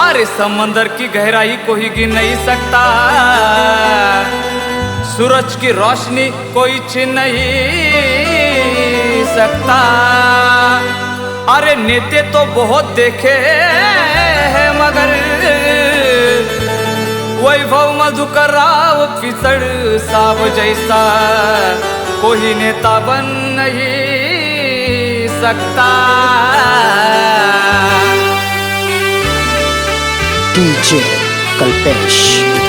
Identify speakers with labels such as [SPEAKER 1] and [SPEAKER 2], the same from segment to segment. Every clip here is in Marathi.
[SPEAKER 1] अरे समंदर की गहराई कोई गिन नहीं सकता। सूरज की रोशनी कोई छीन नहीं सकता। अरे नेते तो बहुत देखे हैं मगर वैभव मधुकर राव पिसड़ साव जैसा कोई नेता बन नहीं सकता।
[SPEAKER 2] DJ
[SPEAKER 1] Kalpesh.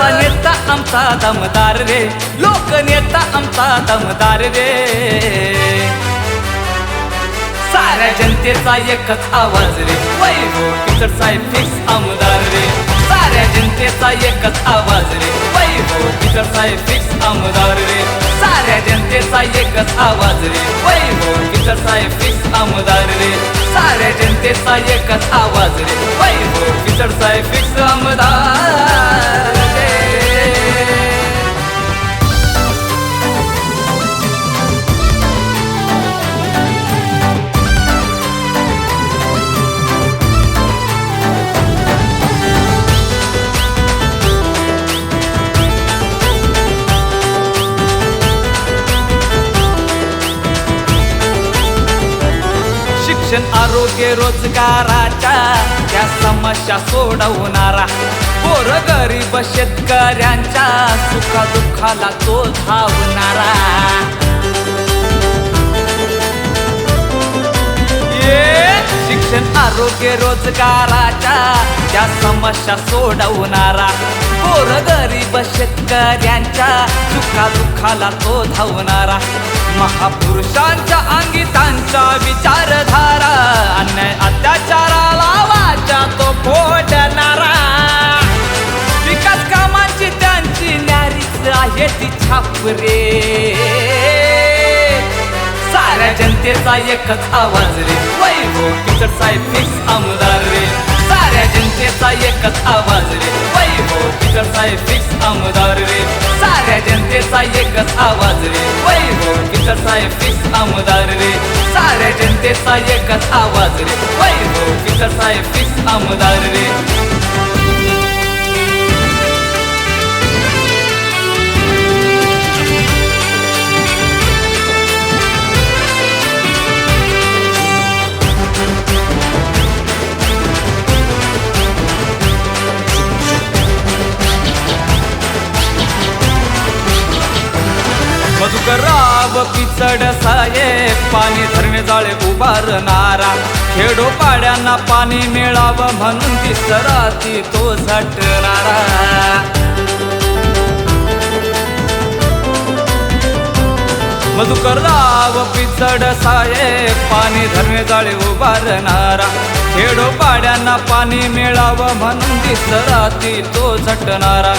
[SPEAKER 1] असा नेता आमचा दमदार रे लोक नेता आमचा दमदार रे. साऱ्या जनतेचा एकच आवाज रे वैभव पिचड साहेब फिक्स आमदार रे. साऱ्या जनतेचा एकच आवाज रे वैभव पिचड साहेब फिक्स आमदार रे. साऱ्या जनतेचा एकच आवाज रे वैभव पिचड साहेब फिक्स आमदार रे. साऱ्या जनतेचा एकच आवाज रे वैभव पिचड साहेब फिक्स आमदार. शिक्षण आरोग्य रोजगाराच्या त्या समस्या सोडवणारा पोर गरीब शेतकऱ्यांच्या सुखा दुःखाला तो धावणारा. शिक्षण आरोग्य रोजगाराच्या त्या समस्या सोडवणारा पोर गरीब शेतकऱ्यांच्या सुखा खाला तो धावणारा. महापुरुषांच्या अंगितांच्या विचारधारा अन्याय अत्याचाराला वाचा तो फोडणारा. विकास कामांची त्यांची न्यारीच आहे ती छाप रे साऱ्या जनतेचा एकच आवाज रे वैभव पिचड साहेब फिक्स आमदार रे. साऱ्या जनतेचा एकच आवाज रे वैभव पिचड साहेब जनतेचा एकच आवाज रे. वैभव पिचड हो, साहेब फिक्स आमदार रे. साऱ्या जनतेचा एकच आवाज रे. वैभव पिचड हो, साहेब फिक्स आमदार रे. मधुकरराव पाणी धरणे जाळे उभारणारा. खेडोपाड्यांना पाणी मिळावं म्हणून दिसराती तो झटणारा. मधुकरराव पिचड साहेब पाणी धर्मे जाळे उभारणारा. खेडो पाड्यांना पाणी मिळावं म्हणून दिसराती तो झटणारा.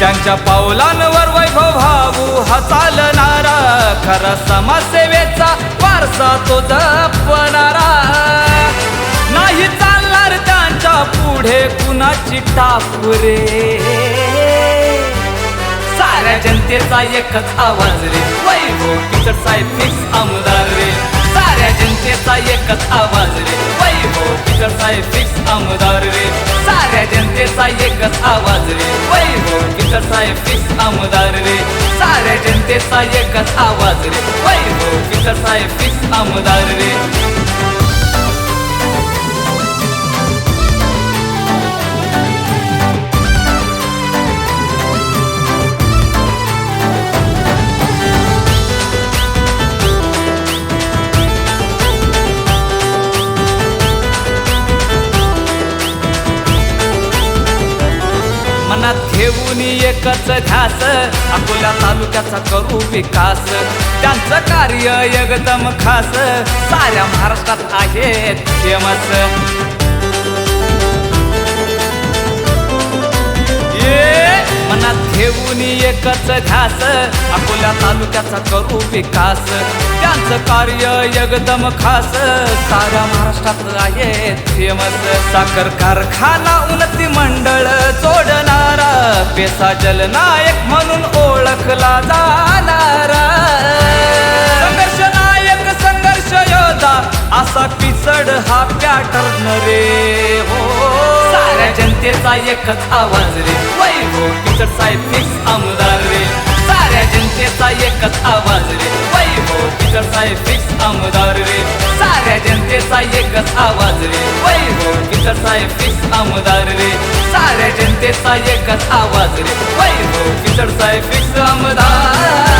[SPEAKER 1] त्यांच्या पावलांवर वैभव भाऊ हा चालणारा. खरा समाजसेवेचा वारसा तो जपणारा. नाही चालणार त्यांच्या पुढे कुणाची टापुरे साऱ्या जनतेचा एकच आवाज रे वैभव पिचड साहेब फिक्स आमदार रे. साऱ्या जनतेचा एकच आवाज रे वैभव पिचड साहेब फिक्स आमदार रे. साऱ्या जनतेचा एकच आवाज रे वैभव पिचड साहेब फिक्स आमदार रे. साऱ्या जनतेचा एकच आवाज रे वैभव पिचड साहेब फिक्स आमदार रे. मनात घेऊन एकच ध्यास अकोला तालुक्याचा करू विकास. त्यांचं कार्य एकदम खास साऱ्या महाराष्ट्रात आहे फेमस मनात घेऊन एकच ध्यास अकोल्या तालुक्याचा करू विकास. त्यांचं कार्य एकदम खास साऱ्या महाराष्ट्रात आहे फेमस साखर कारखाना उन्नती मंडळ जोडणारा पेसा जलनायक म्हणून ओळखला जाणारा. संघर्ष नायक संघर्ष योद्धा असा पिचड हा पॅटर्न रे हो. साऱ्या जनतेचा एकच आवाज रे. वैभव पिचड साहेब फिक्स आमदार रे. साऱ्या जनतेचा एकच आवाज रे. वैभव पिचड साहेब फिक्स आमदार रे. जनतेचा एकच आवाज रे. वैभव हो, पिचड साहेब फिक्स आमदार रे. साऱ्या जनतेचा एकच आवाज रे. वैभव हो, पिचड साहेब फिक्स आमदार.